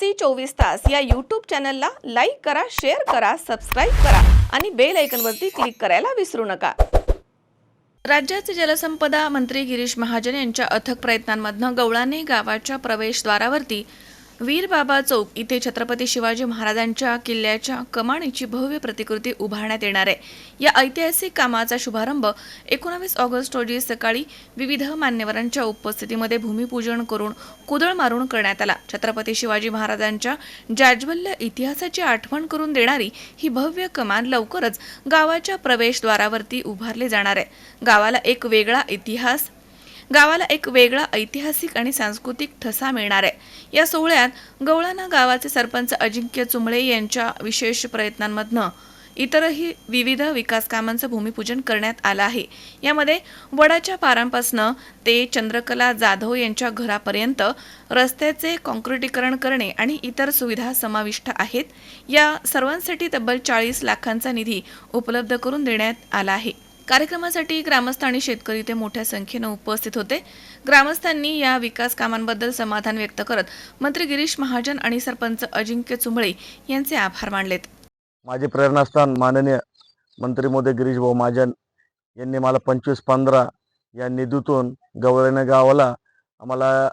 C चोवीस तास या यूट्यूब चॅनलला लाईक करा शेअर करा सबस्क्राईब करा आणि बेल ऐकनवरती क्लिक करायला विसरू नका. राज्याचे जलसंपदा मंत्री गिरीश महाजन यांच्या अथक प्रयत्नांमधनं गवळाने गावाच्या प्रवेशद्वारावरती वीरबाबा चौक इथे छत्रपती शिवाजी महाराजांच्या किल्ल्याच्या कमानीची भव्य प्रतिकृती उभारण्यात येणार आहे. या ऐतिहासिक कामाचा शुभारंभ एकोणावीस ऑगस्ट रोजी सकाळी विविध मान्यवरांच्या उपस्थितीमध्ये भूमिपूजन करून कुदळ मारून करण्यात आला. छत्रपती शिवाजी महाराजांच्या जाज्वल्य इतिहासाची आठवण करून देणारी ही भव्य कमान लवकरच गावाच्या प्रवेशद्वारावरती उभारली जाणार आहे. गावाला एक वेगळा इतिहास गावाला एक वेगळा ऐतिहासिक आणि सांस्कृतिक ठसा मिळणार आहे. या सोहळ्यात गवळाना गावाचे सरपंच अजिंक्य चुंबळे यांच्या विशेष प्रयत्नांमधनं इतरही विविध विकास कामांचं भूमिपूजन करण्यात आलं आहे. यामध्ये वडाच्या पारांपासनं ते चंद्रकला जाधव यांच्या घरापर्यंत रस्त्याचे कॉन्क्रिटीकरण करणे आणि इतर सुविधा समाविष्ट आहेत. या सर्वांसाठी तब्बल चाळीस लाखांचा निधी उपलब्ध करून देण्यात आला आहे. कार्यक्रमासाठी ग्रामस्थ आणि शेतकरी ते मोठ्या संख्येनं उपस्थित होते. ग्रामस्थांनी या विकास कामांबद्दल समाधान व्यक्त करत मंत्री गिरीश महाजन आणि सरपंच अजिंक्य चुंबळे यांचे आभार मानलेत. माझे प्रेरणास्थान माननीय मंत्री मोदी गिरीश भाऊ महाजन यांनी मला पंचवीस पंधरा या निधीतून गवळणे गावाला आम्हाला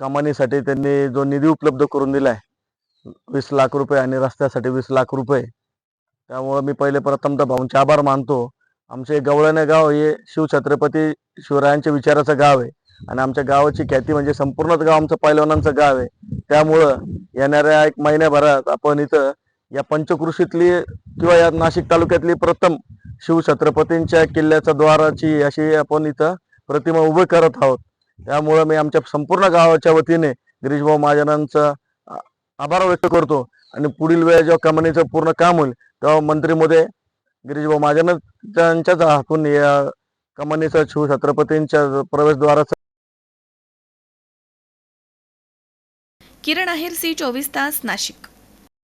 कमानीसाठी त्यांनी जो निधी उपलब्ध करून दिला आहे वीस लाख रुपये आणि रस्त्यासाठी वीस लाख रुपये त्यामुळं मी पहिले प्रथमतः भाऊंचे आभार मानतो. आमचे गवळणे गाव हे शिवछत्रपती शिवरायांच्या विचाराचं गाव आहे. आणि आमच्या गावाची ख्याती म्हणजे संपूर्णच गाव आमचं पैलवानांचं गाव आहे. त्यामुळं येणाऱ्या एक महिन्याभरात आपण इथं या पंचकृषीतली किंवा या नाशिक तालुक्यातली प्रथम शिवछत्रपतींच्या किल्ल्याच्या द्वाराची अशी आपण इथं प्रतिमा उभी करत आहोत. त्यामुळं मी आमच्या संपूर्ण गावाच्या वतीने गिरीशभाऊ महाजनांचा आभार व्यक्त करतो. आणि पुढील वेळा जेव्हा कमानीचं पूर्ण काम होईल तेव्हा मंत्रीमध्ये गिरीशभाऊ महाजन त्यांच्याच हातून या कमानीचं शिवछत्रपतींच्या प्रवेशद्वाराचा किरण आहेर सी चोवीस तास नाशिक.